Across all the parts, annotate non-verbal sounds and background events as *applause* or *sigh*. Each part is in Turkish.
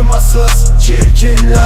acımasız çirkinler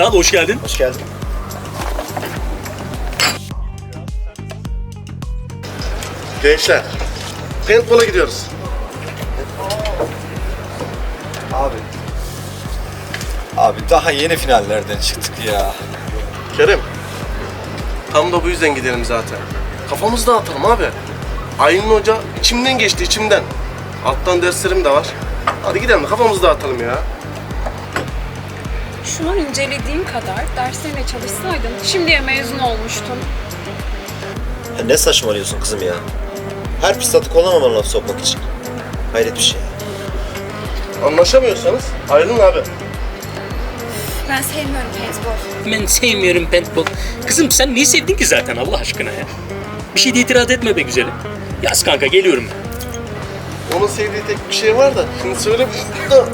Kral hoş geldin. Hoş geldin. Gençler, paintball'a gidiyoruz. Abi. Abi daha yeni finallerden çıktık ya. Kerem, tam da bu yüzden gidelim zaten. Kafamızı dağıtalım abi. Aylin Hoca içimden geçti, içimden. Alttan derslerim de var. Hadi gidelim, kafamızı dağıtalım ya. Şunu incelediğin kadar derslerine çalışsaydın şimdiye mezun olmuştun. Ya ne saçmalıyorsun kızım ya? Her fırsatı kullanmaman laf sokmak için. Hayret bir şey. Anlaşamıyorsanız ayrılın abi. Ben sevmiyorum paintball. Ben sevmiyorum paintball. Kızım sen niye sevdin ki zaten Allah aşkına ya? Bir şey de itiraz etme be güzelim. Yaz kanka geliyorum ben. Onun sevdiği tek bir şey var da, şimdi söyle da...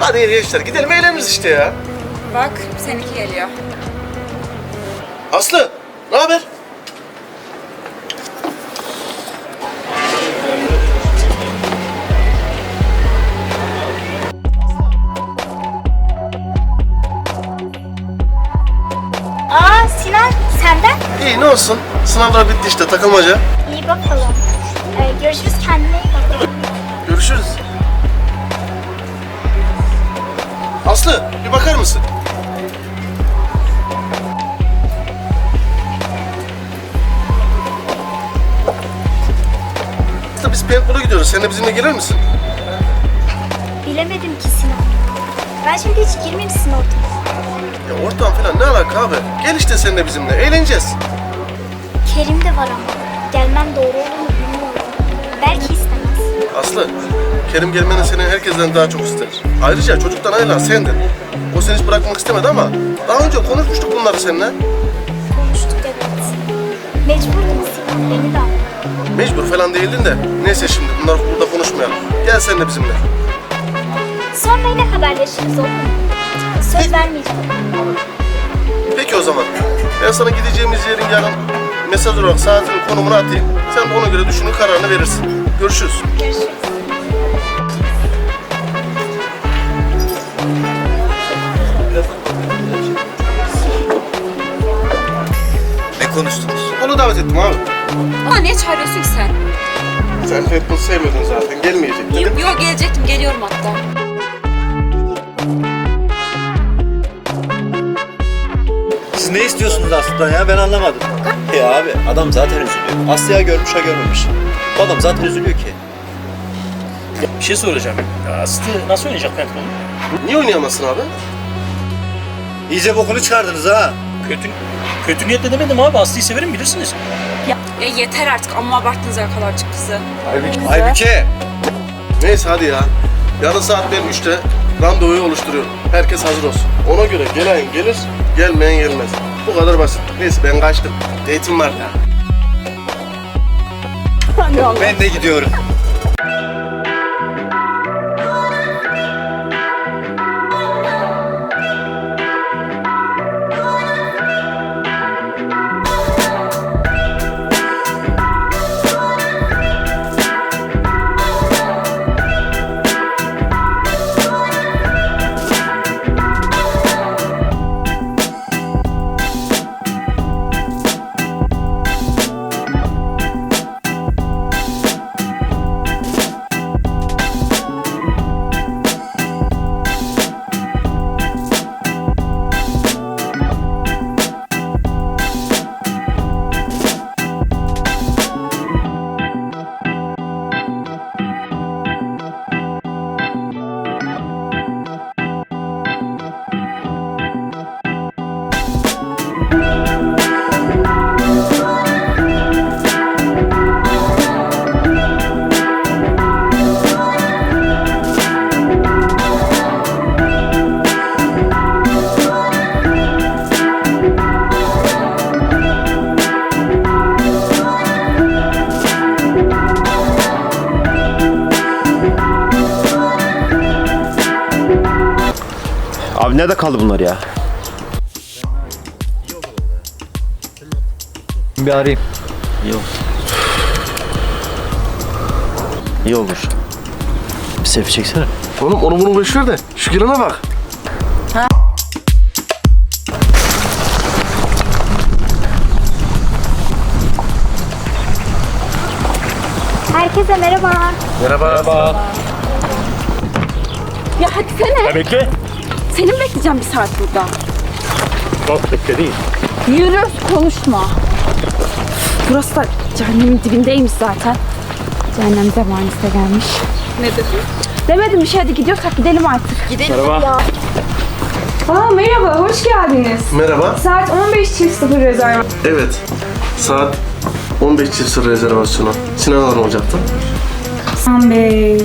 Hadi gençler gidelim eğleniriz işte ya. Bak seninki geliyor. Aslı, ne haber? Aa Sinan senden? İyi ne olsun. Sınavlar bitti işte takılmaca. İyi bakalım. Ee, görüşürüz kendine iyi bak. Görüşürüz. Aslı bir bakar mısın? Aslı biz paintball'a gidiyoruz. Sen de bizimle gelir misin? Bilemedim ki Sinan. Ben şimdi hiç girmemişsin ortama. Ya ortam falan ne alaka abi? Gel işte sen de bizimle. Eğleneceğiz. Kerim de var ama. Gelmem doğru olur mu bilmiyorum. Belki. Aslı, Kerim gelmeni seni herkesten daha çok ister. Ayrıca çocuktan ayrılan sendin. O seni hiç bırakmak istemedi ama daha önce konuşmuştuk bunları seninle. Konuştuk evet. Mecburdum Sinan. Beni de al. Mecbur falan değildin de. Neyse şimdi bunları burada konuşmayalım. Gel sen de bizimle. Sonra yine haberleşiriz olur mu? Söz vermeyeceğim. Peki o zaman. Ben sana gideceğimiz yerin yarın mesaj olarak saatini konumunu atayım. Sen de ona göre düşünün kararını verirsin. Görüşürüz. Görüşürüz. Ne konuştunuz? Onu davet ettim abi. Aa niye çağırıyorsun ki sen? Sen Paintball sevmiyordun zaten. Gelmeyecek dedim. Yok gelecektim geliyorum hatta. Siz ne istiyorsunuz aslında ya ben anlamadım. Ya abi adam zaten üzülüyor. Aslı'ya görmüş ha görmemiş. Bu adam zaten üzülüyor ki. Bir şey soracağım. Ya Aslı nasıl oynayacak paintball? Niye oynayamazsın abi? İyice bokunu çıkardınız ha. Kötü, kötü niyetle demedim abi. Aslı'yı severim bilirsiniz. Ya, ya yeter artık amma abarttınız yakalarcık kızı. Aybüke. Neyse hadi ya. Yarın saat ben 3'te randevuyu oluşturuyorum. Herkes hazır olsun. Ona göre gelen gelir, gelmeyen gelmez. Bu kadar basit. Neyse ben kaçtım. Date'im var ya. Ben de gidiyorum. Bunlar ya? Bir arayayım. Yok. İyi olur. Bir selfie çeksene. Oğlum onu bunu boş ver de şu girene bak. Herkese merhaba. Merhaba. Ya hadi sene. Ya bekle. Seni mi bekleyeceğim bir saat burada? Bak bekle değil. Yürü konuşma. Burası da cehennemin dibindeymiş zaten. Cehennem zamanı da gelmiş. Ne dedin? Demedim bir şey hadi gidiyorsak gidelim artık. Gidelim Merhaba. Aa merhaba hoş geldiniz. Merhaba. Saat 15 çift sıfır rezervasyon. Evet. Saat 15 çift sıra rezervasyonu. Sinan Hanım olacaktı. Sinan Bey.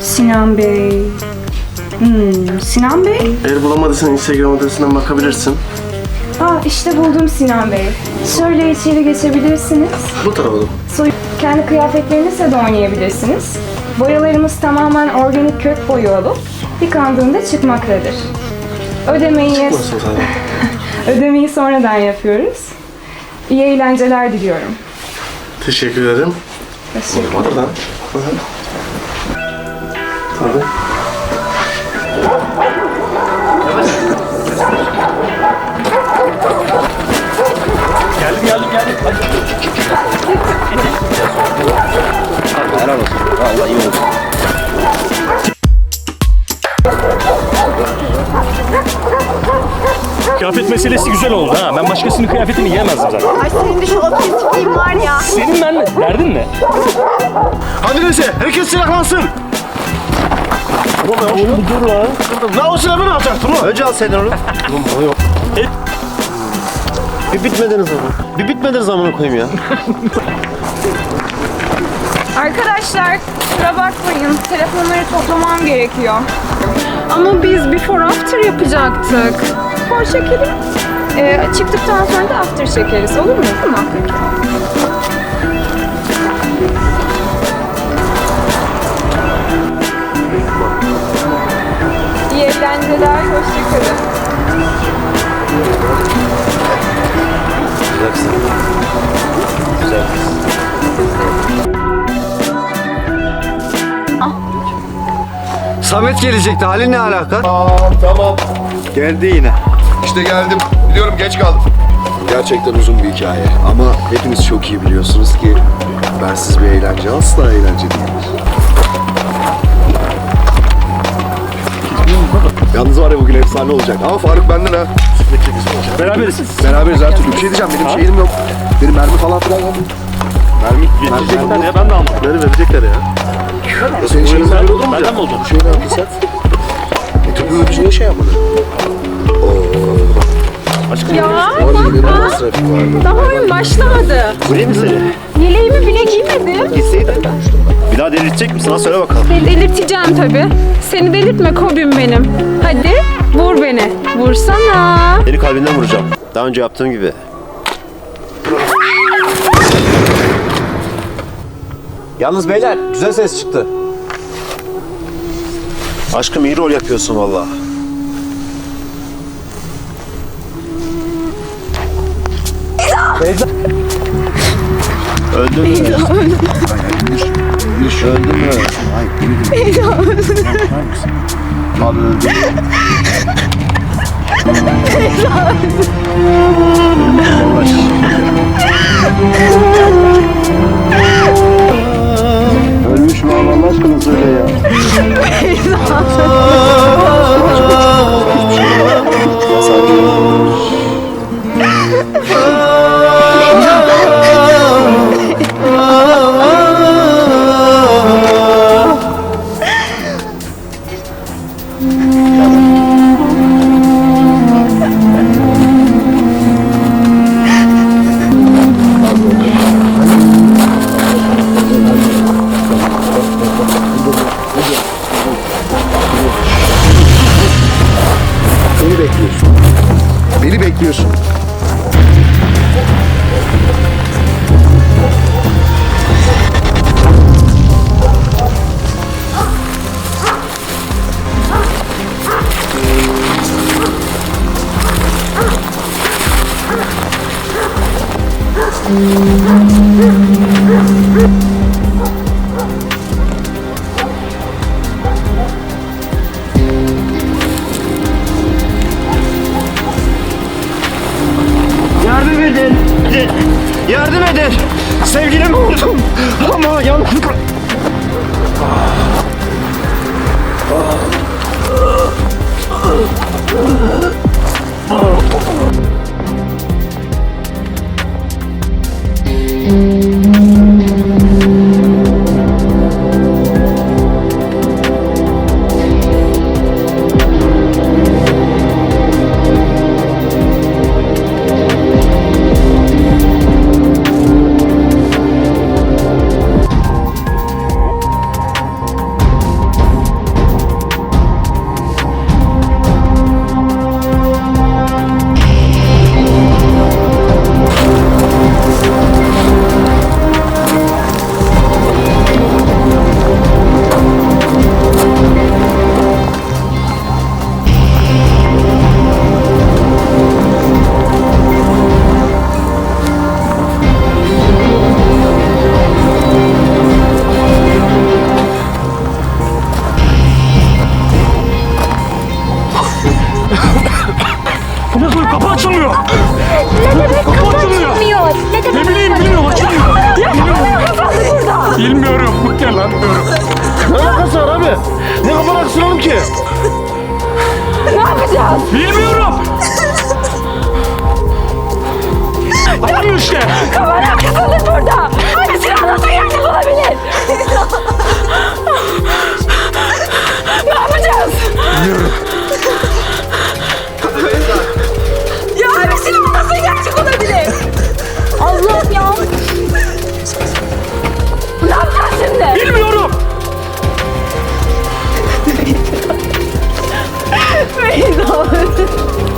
Sinan Bey. Hmm, Sinan Bey. Eğer bulamadıysan Instagram adresinden bakabilirsin. Aa işte buldum Sinan Bey. Şöyle içeri geçebilirsiniz. Bu tarafa doğru. Soy kendi kıyafetlerinizle de oynayabilirsiniz. Boyalarımız tamamen organik kök boyu olup yıkandığında çıkmaktadır. Ödemeyi, tabii. *laughs* ödemeyi sonradan yapıyoruz. İyi eğlenceler diliyorum. Teşekkür ederim. Teşekkür hı. Tabii. Geldim geldim geldim. Hadi. Helal olsun. Vallahi iyi oldu. Kıyafet meselesi güzel oldu ha. Ben başkasının kıyafetini giyemezdim zaten. Ay senin de şu otistikliğin var ya. Senin ben derdin ne? Hadi neyse herkes silahlansın. Oğlum dur lan. Ne o silahı ne yapacaktın oğlum? Önce al sen onu. Bir bitmediniz ama. Bir bitmediniz amına koyayım ya. Arkadaşlar kusura bakmayın telefonları toplamam gerekiyor. Ama biz before after yapacaktık. Before çekelim. Ee, çıktıktan sonra da after çekeriz olur mu? Tamam peki. Eğlenceler, hoşçakalın. Güzel kız. Güzel kız. Samet gelecekti. Halil ne alaka? Tamam. Geldi yine. İşte geldim. Biliyorum geç kaldım. Gerçekten uzun bir hikaye. Ama hepiniz çok iyi biliyorsunuz ki bensiz bir eğlence asla eğlence değildir. Yalnız var ya bugün efsane olacak. Ama Faruk benden ha. Beraberiz. Beraberiz her türlü. Bir şey diyeceğim. Benim şeyim yok. Benim mermi falan filan yok. Mermi, Verecekler ya ben de almadım. Beni verecekler ya. Ya senin şeyin mermi olur mu? Benden mi oldu? Bu şeyi ne yaptın sen? E tüpü öpücü niye şey yapmadın? Aşkım Ya vardı. daha oyun başlamadı. Buraya mı seni? Yeleğimi bile giymedim. Gitseydin. Bir daha delirtecek misin? Sana söyle bakalım. Delirteceğim tabii. Seni delirtme Kobim benim. Hadi vur beni. Vursana. Seni kalbinden vuracağım. Daha önce yaptığım gibi. Yalnız beyler güzel ses çıktı. Aşkım iyi rol yapıyorsun valla. Beyza. Öldün mü? Öldün mü? Abi öldüm. Ölmüş mü Allah aşkına söyle ya. Ya Ne kafanı aksıralım ki? Ne yapacağız? Bilmiyorum. Açılmıyor işte. Kamera kısılır burada. Abi silah nasıl gerçek olabilir? ne yapacağız? ya abi silah nasıl gerçek olabilir? Allah'ım ya. Ne yapacağız şimdi? Bilmiyorum. Beyza. Geliyorlar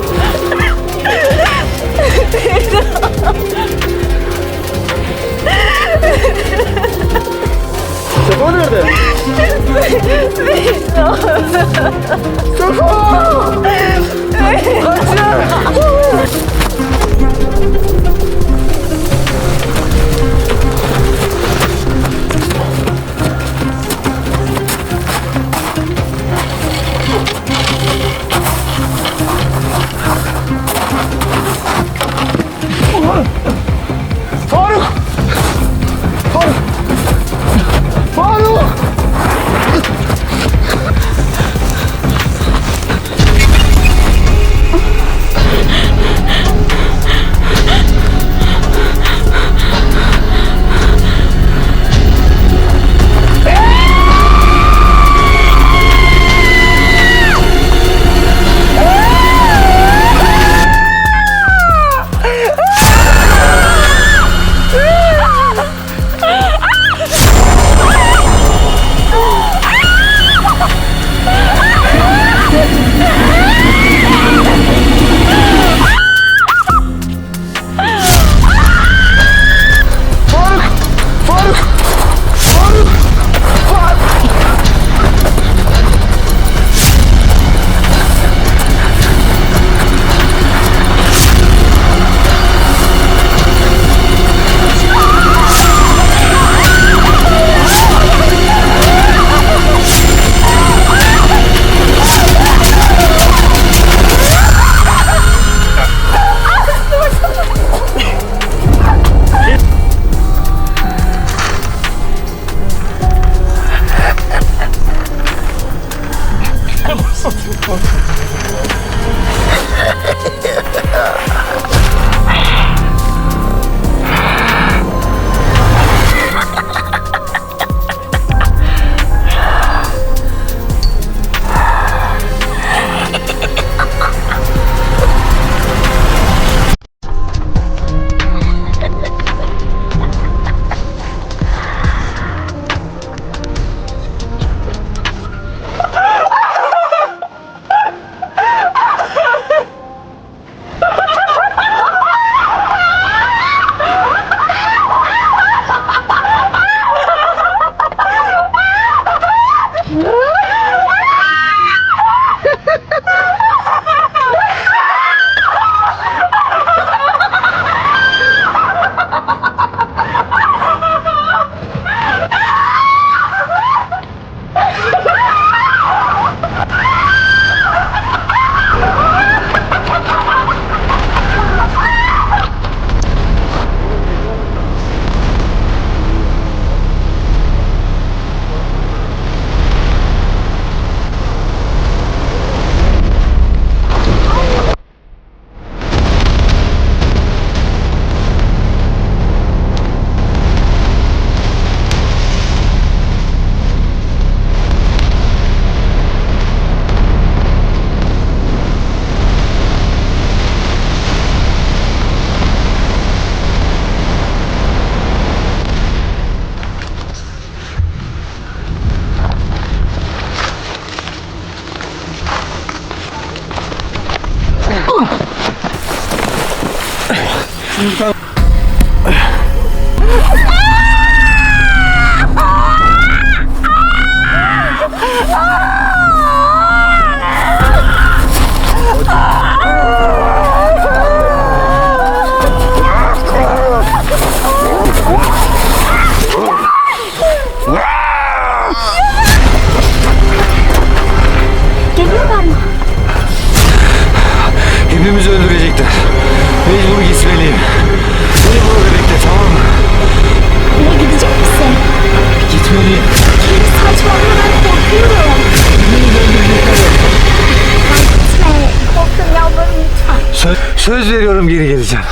Söz, veriyorum geri geleceğim.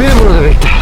Beni burada bekle.